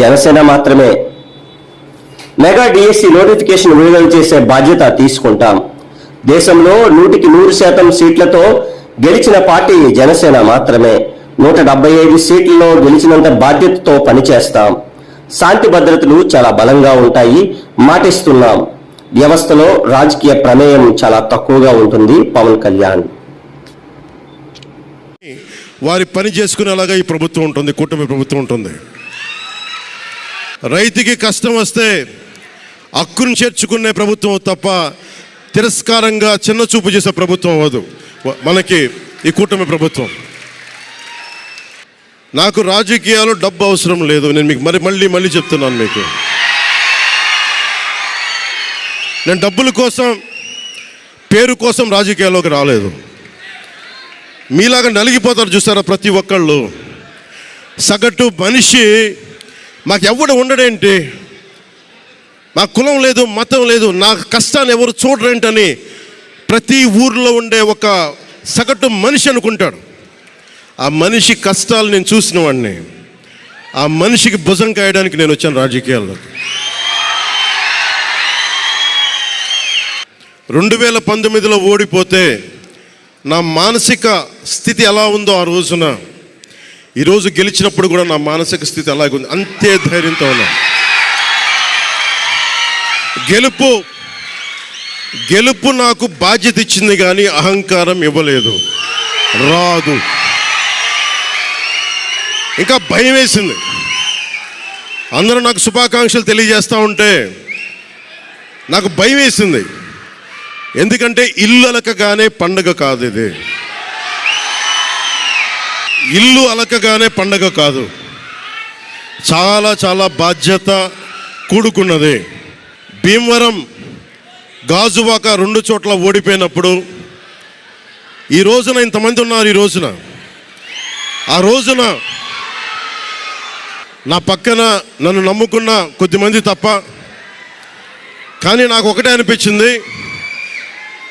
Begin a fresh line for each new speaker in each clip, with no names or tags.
జనసేన మాత్రమే. Mega DSC notification విడుదల చేసే బాధ్యత తీసుకుంటాం. దేశంలో నూటికి నూరు శాతం సీట్లతో గెలిచిన పార్టీ జనసేన మాత్రమే. నూట డెబ్బై ఐదు సీట్లలో గెలిచినంత బాధ్యతతో పనిచేస్తాం. శాంతి భద్రతలు చాలా బలంగా ఉంటాయి మాటిస్తున్నాం. వ్యవస్థలో రాజకీయ ప్రమేయం చాలా తక్కువగా ఉంటుంది పవన్ కళ్యాణ్.
వారి పని చేసుకునేలాగా ఈ ప్రభుత్వం ఉంటుంది కూటమి ప్రభుత్వం ఉంటుంది. రైతుకి కష్టం వస్తే హక్కును చేర్చుకునే ప్రభుత్వం తప్ప తిరస్కారంగా చిన్న చూపు చేసే ప్రభుత్వం అవ్వదు. మనకి ఈ కూటమి ప్రభుత్వం. నాకు రాజకీయాలు డబ్బు అవసరం లేదు. నేను మీకు మరి మళ్ళీ మళ్ళీ చెప్తున్నాను మీకు. నేను డబ్బుల కోసం పేరు కోసం రాజకీయాల్లోకి రాలేదు. మీలాగా నలిగిపోతారు చూసారా ప్రతి ఒక్కళ్ళు. సగటు మనిషి మాకు ఎవడు ఉండడేంటి? మా కులం లేదు మతం లేదు నా కష్టాన్ని ఎవరు చూడరేంటని ప్రతి ఊర్లో ఉండే ఒక సగటు మనిషి అనుకుంటాడు. ఆ మనిషి కష్టాలు నేను చూసిన వాడిని. ఆ మనిషికి భుజం కాయడానికి నేను వచ్చాను రాజకీయాల్లో. రెండు వేల పంతొమ్మిదిలో ఓడిపోతే నా మానసిక స్థితి ఎలా ఉందో ఆ రోజున ఈరోజు గెలిచినప్పుడు కూడా నా మానసిక స్థితి అలాగే ఉంది. అంతే ధైర్యంతో ఉన్నా. గెలుపు గెలుపు నాకు బాధ్యత ఇచ్చింది కానీ అహంకారం ఇవ్వలేదు. రాదు. ఇంకా భయం వేసింది. అందరూ నాకు శుభాకాంక్షలు తెలియజేస్తూ ఉంటే నాకు భయం వేసింది. ఎందుకంటే ఇల్లు అలకగానే పండగ కాదు ఇది. ఇల్లు అలకగానే పండగ కాదు. చాలా చాలా బాధ్యత కూడుకున్నది. భీమవరం గాజువాక రెండు చోట్ల ఓడిపోయినప్పుడు ఈ రోజున ఇంతమంది ఉన్నారు ఈ రోజున. ఆ రోజున నా పక్కన నన్ను నమ్ముకున్న కొద్దిమంది తప్ప కానీ నాకు ఒకటే అనిపించింది.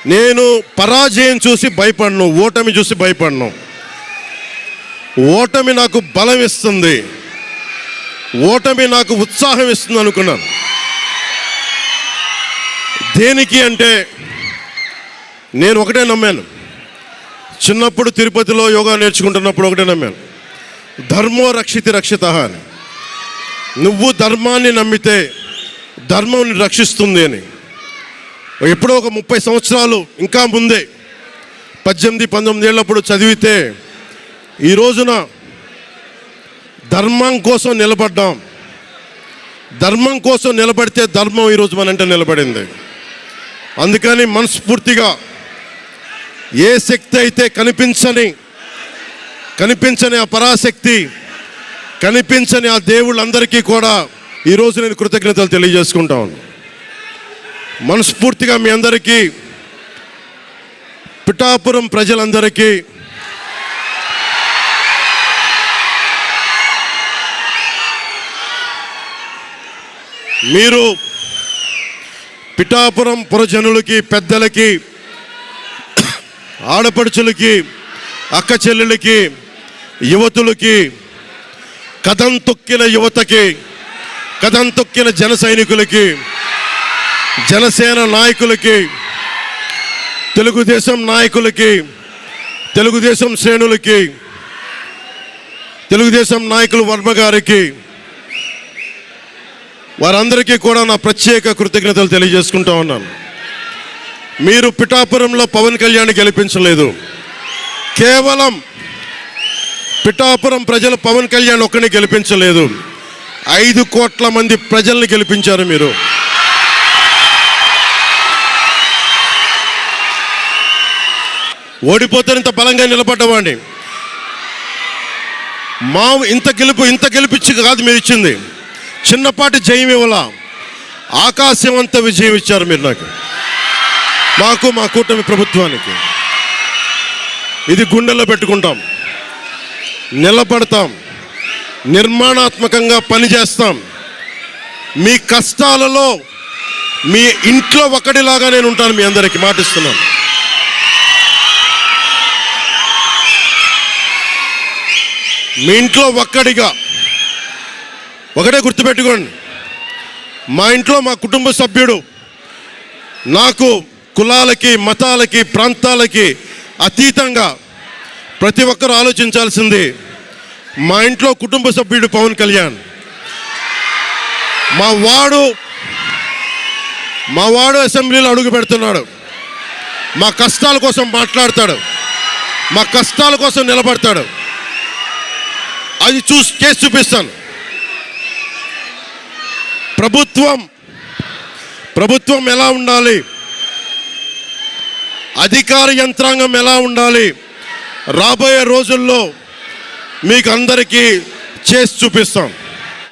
నేను పరాజయం చూసి భయపడను ఓటమి చూసి భయపడను. ఓటమి నాకు బలం ఇస్తుంది. ఓటమి నాకు ఉత్సాహం ఇస్తుంది అనుకున్నాను. దేనికి అంటే నేను ఒకటే నమ్మాను. చిన్నప్పుడు తిరుపతిలో యోగా నేర్చుకుంటున్నప్పుడు ఒకటే నమ్మాను. ధర్మో రక్షితి రక్షిత అని. నువ్వు ధర్మాన్ని నమ్మితే ధర్మం రక్షిస్తుంది అని. ఎప్పుడో ఒక ముప్పై సంవత్సరాలు ఇంకా ముందే పద్దెనిమిది పంతొమ్మిది ఏళ్ళప్పుడు చదివితే ఈ రోజున ధర్మం కోసం నిలబడ్డాం. ధర్మం కోసం నిలబడితే ధర్మం ఈరోజు మనంటే నిలబడింది. అందుకని మనస్ఫూర్తిగా ఏ శక్తి అయితే కనిపించని కనిపించని ఆ పరాశక్తి కనిపించని ఆ దేవుళ్ళందరికీ కూడా ఈరోజు నేను కృతజ్ఞతలు తెలియజేసుకుంటాను. మనస్ఫూర్తిగా మీ అందరికీ పిఠాపురం ప్రజలందరికీ మీరు పిఠాపురం పురజనులకి పెద్దలకి ఆడపడుచులకి అక్క చెల్లెలకి యువతులకి కథం తొక్కిన యువతకి కథం తొక్కిన జన సైనికులకి జనసేన నాయకులకి తెలుగుదేశం నాయకులకి తెలుగుదేశం శ్రేణులకి తెలుగుదేశం నాయకులు వర్మ గారికి వారందరికీ కూడా నా ప్రత్యేక కృతజ్ఞతలు తెలియజేసుకుంటా ఉన్నాను. మీరు పిఠాపురంలో పవన్ కళ్యాణ్ గెలిపించలేదు. కేవలం పిఠాపురం ప్రజలు పవన్ కళ్యాణ్ ఒక్కని గెలిపించలేదు. ఐదు కోట్ల మంది ప్రజల్ని గెలిపించారు మీరు. ఓడిపోతేనంత బలంగా నిలబడ్డవాడిని. మా ఇంత గెలుపు ఇంత గెలిపించి కాదు మీరు ఇచ్చింది. చిన్నపాటి జయం ఇవ్వలా? ఆకాశం అంతా విజయం ఇచ్చారు మీరు నాకు. మాకు మా కూటమి ప్రభుత్వానికి. ఇది గుండెల్లో పెట్టుకుంటాం. నిలబడతాం. నిర్మాణాత్మకంగా పనిచేస్తాం. మీ కష్టాలలో మీ ఇంట్లో ఒకటిలాగా నేను ఉంటాను మీ అందరికీ మాటిస్తున్నాను. మీ ఇంట్లో ఒక్కడిగా ఒకటే గుర్తుపెట్టుకోండి. మా ఇంట్లో మా కుటుంబ సభ్యుడు నాకు కులాలకి మతాలకి ప్రాంతాలకి అతీతంగా ప్రతి ఒక్కరు ఆలోచించాల్సింది మా ఇంట్లో కుటుంబ సభ్యుడు పవన్ కళ్యాణ్. మా వాడు మా వాడు అసెంబ్లీలో అడుగు పెడుతున్నాడు. మా కష్టాల కోసం మాట్లాడతాడు. మా కష్టాల కోసం నిలబడతాడు. అది చూసి చేసి చూపిస్తాను. ప్రభుత్వం ప్రభుత్వం ఎలా ఉండాలి? అధికార యంత్రాంగం ఎలా ఉండాలి? రాబోయే రోజుల్లో మీకు అందరికీ చేసి చూపిస్తాం.